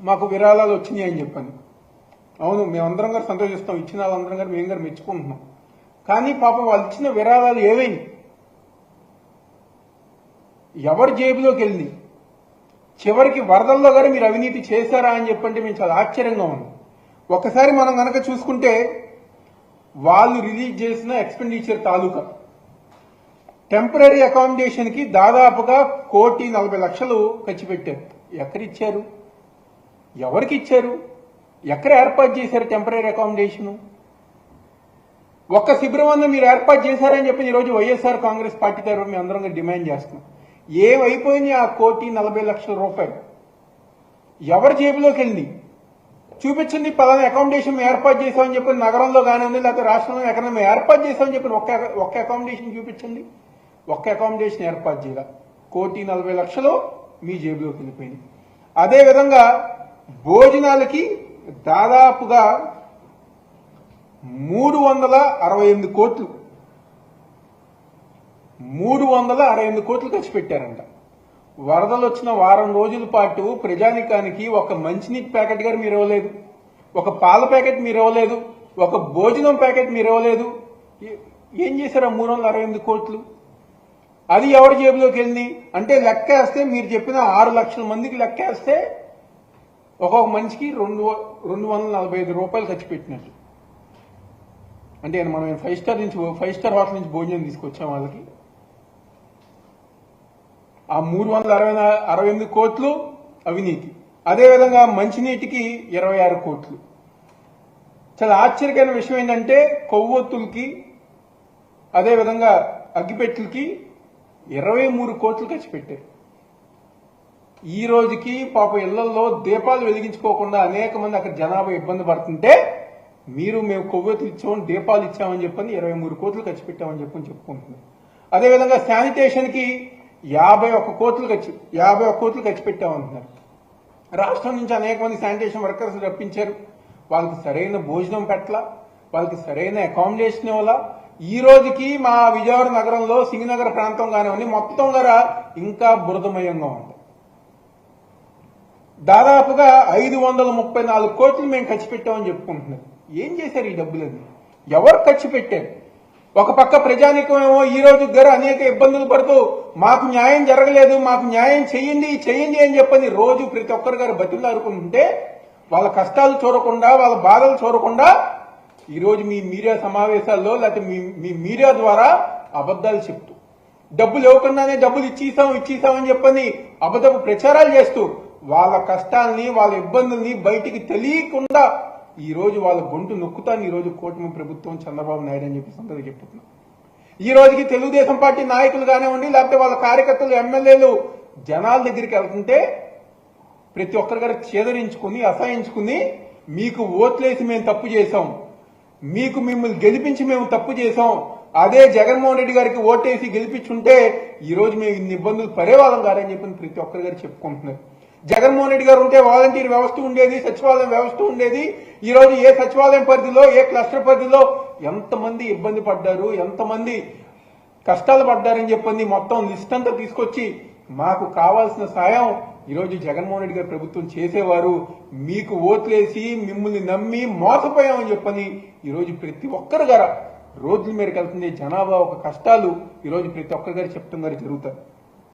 మాకు విరాళాలు వచ్చినాయి అని చెప్పాను. అవును మేమందరం గారు సంతోషిస్తాం. ఇచ్చిన వాళ్ళందరం గారు మేము గారు మెచ్చుకుంటున్నాం. కానీ పాపం వాళ్ళు ఇచ్చిన విరాళాలు ఏవైంది ఎవరి జేబులోకి వెళ్ళింది? చివరికి వరదల్లో గారు మీరు అవినీతి చేశారా అని చెప్పంటే మేము చాలా ఆశ్చర్యంగా ఉన్నాం. ఒకసారి మనం కనుక చూసుకుంటే వాళ్ళు రిలీజ్ చేసిన ఎక్స్పెండిచర్ తాలూకా టెంపరీ అకామిడేషన్కి దాదాపుగా కోటి నలభై లక్షలు ఖర్చు పెట్టారు. ఎక్కడిచ్చారు? ఎవరికి ఇచ్చారు? ఎక్కడ ఏర్పాటు చేశారు టెంపరీ అకామిడేషన్ ఒక్క శిబిరం మీరు ఏర్పాటు చేశారని చెప్పి ఈరోజు వైఎస్ఆర్ కాంగ్రెస్ పార్టీ తరఫున మేము అందరం డిమాండ్ చేస్తున్నాం. ఏమైపోయింది ఆ కోటి నలభై లక్షల రూపాయలు? ఎవరి జేబులోకి వెళ్ళింది? చూపించండి పలానా అకామిడేషన్ మేము ఏర్పాటు చేసామని చెప్పి నగరంలో కానివ్వండి లేకపోతే రాష్ట్రంలో ఎక్కడైనా మేము ఏర్పాటు చేసామని చెప్పి ఒక్క ఒక్క అకామిడేషన్ చూపించండి. ఒక్క అకామిడేషన్ ఏర్పాటు చేయాలి. కోటి నలభై లక్షలు మీ జేబులోకి వెళ్ళిపోయింది. అదేవిధంగా భోజనాలకి దాదాపుగా మూడు వందల అరవై ఎనిమిది కోట్లు. మూడు వందల అరవై ఎనిమిది కోట్లు ఖర్చు పెట్టారంట. వరదలు వచ్చిన వారం రోజుల పాటు ప్రజానికానికి ఒక మంచినీటి ప్యాకెట్ గారు మీరు ఇవ్వలేదు. ఒక పాల ప్యాకెట్ మీరు ఇవ్వలేదు. ఒక భోజనం ప్యాకెట్ మీరు ఇవ్వలేదు. ఏం చేశారు మూడు వందల అరవై ఎనిమిది కోట్లు? అది ఎవరి జేబులోకి వెళ్ళింది? అంటే లెక్క వేస్తే మీరు చెప్పిన ఆరు లక్షల మందికి లెక్క వేస్తే ఒక్కొక్క మనిషికి రెండు రెండు వందల నలభై ఐదు రూపాయలు ఖర్చు పెట్టినట్టు. అంటే మనం ఫైవ్ స్టార్ నుంచి ఫైవ్ స్టార్ హోటల్ నుంచి భోజనం తీసుకొచ్చాం వాళ్ళకి. ఆ మూడు వందల అరవై అరవై ఎనిమిది కోట్లు అవినీతి. అదేవిధంగా మంచినీటికి ఇరవై ఆరు కోట్లు. చాలా ఆశ్చర్యకరమైన విషయం ఏంటంటే కొవ్వొత్తులకి అదేవిధంగా అగ్గిపెట్టులకి ఇరవై మూడు కోట్లు ఖర్చు పెట్టారు. ఈ రోజుకి పాప ఇళ్ళలో దీపాలు వెలిగించుకోకుండా అనేక మంది అక్కడ జనాభా ఇబ్బంది పడుతుంటే మీరు మేము కొవ్వొత్తులు ఇచ్చామని దీపాలు ఇచ్చామని చెప్పని ఇరవై మూడు కోట్లు ఖర్చు పెట్టామని చెప్పని చెప్పుకుంటుంది అదేవిధంగా శానిటేషన్కి యాభై ఒక్క కోట్లు ఖర్చు యాభై ఒక్క కోట్లు ఖర్చు పెట్టామంటున్నారు. రాష్ట్రం నుంచి అనేక మంది శానిటేషన్ వర్కర్స్ రప్పించారు. వాళ్ళకి సరైన భోజనం పెట్టాల వాళ్ళకి సరైన అకామిడేషన్ ఇవ్వాలా. ఈ రోజుకి మా విజయవాడ నగరంలో సింగనగర్ ప్రాంతం కానివ్వండి మొత్తం గార ఇంకా బురదమయంగా ఉంది. దాదాపుగా ఐదు వందల ముప్పై నాలుగు కోట్లు మేము ఖర్చు పెట్టామని చెప్పుకుంటున్నారు. ఏం చేశారు ఈ డబ్బులని? ఎవరు ఖర్చు పెట్టారు? ఒక పక్క ప్రజానికమేమో ఈ రోజు గారు అనేక ఇబ్బందులు పడుతూ మాకు న్యాయం జరగలేదు మాకు న్యాయం చెయ్యండి చెయ్యండి అని చెప్పని రోజు ప్రతి ఒక్కరు గారు బతిలాడుకుంటుంటే వాళ్ళ కష్టాలు చూడకుండా వాళ్ళ బాధలు చూడకుండా ఈరోజు మీ మీడియా సమావేశాల్లో లేకపోతే మీ మీ మీడియా ద్వారా అబద్ధాలు చెప్తూ డబ్బులు ఇవ్వకుండానే డబ్బులు ఇచ్చేసాం ఇచ్చేసామని చెప్పని అబద్ధపు ప్రచారాలు చేస్తూ వాళ్ళ కష్టాలని వాళ్ళ ఇబ్బందుల్ని బయటికి తెలియకుండా ఈ రోజు వాళ్ళ గొంతు నొక్కుతాను ఈ రోజు కూటమి ప్రభుత్వం చంద్రబాబు నాయుడు అని చెప్పి సందర్భంగా చెప్తున్నాను ఈ రోజుకి తెలుగుదేశం పార్టీ నాయకులు కానివ్వండి లేకపోతే వాళ్ళ కార్యకర్తలు ఎమ్మెల్యేలు జనాల దగ్గరికి వెళ్తుంటే ప్రతి ఒక్కరి గారు చేదరించుకుని అసహించుకుని మీకు ఓట్లేసి మేము తప్పు చేశాం. మీకు మిమ్మల్ని గెలిపించి మేము తప్పు చేశాం. అదే జగన్మోహన్ రెడ్డి గారికి ఓటేసి గెలిపించుంటే ఈ రోజు మేము ఇన్ని ఇబ్బందులు పడేవాళ్ళం కాదని చెప్పి ప్రతి ఒక్కరి గారు చెప్పుకుంటున్నారు. జగన్మోహన్ రెడ్డి గారు ఉంటే వాలంటీర్ వ్యవస్థ ఉండేది సచివాలయం వ్యవస్థ ఉండేది. ఈ రోజు ఏ సచివాలయం పరిధిలో ఏ క్లస్టర్ పరిధిలో ఎంతమంది ఇబ్బంది పడ్డారు ఎంతమంది కష్టాలు పడ్డారని చెప్పింది మొత్తం లిస్ట్ అంతా తీసుకొచ్చి మాకు కావాల్సిన సాయం ఈరోజు జగన్మోహన్ రెడ్డి గారు ప్రభుత్వం చేసేవారు. మీకు ఓట్లేసి మిమ్మల్ని నమ్మి మోసపోయామని చెప్పని ఈరోజు ప్రతి ఒక్కరు గారు రోడ్ల మీదకి వెళ్తుంది జనాభా ఒక కష్టాలు ఈరోజు ప్రతి ఒక్కరి గారు చెప్తున్నారు జరుగుతారు.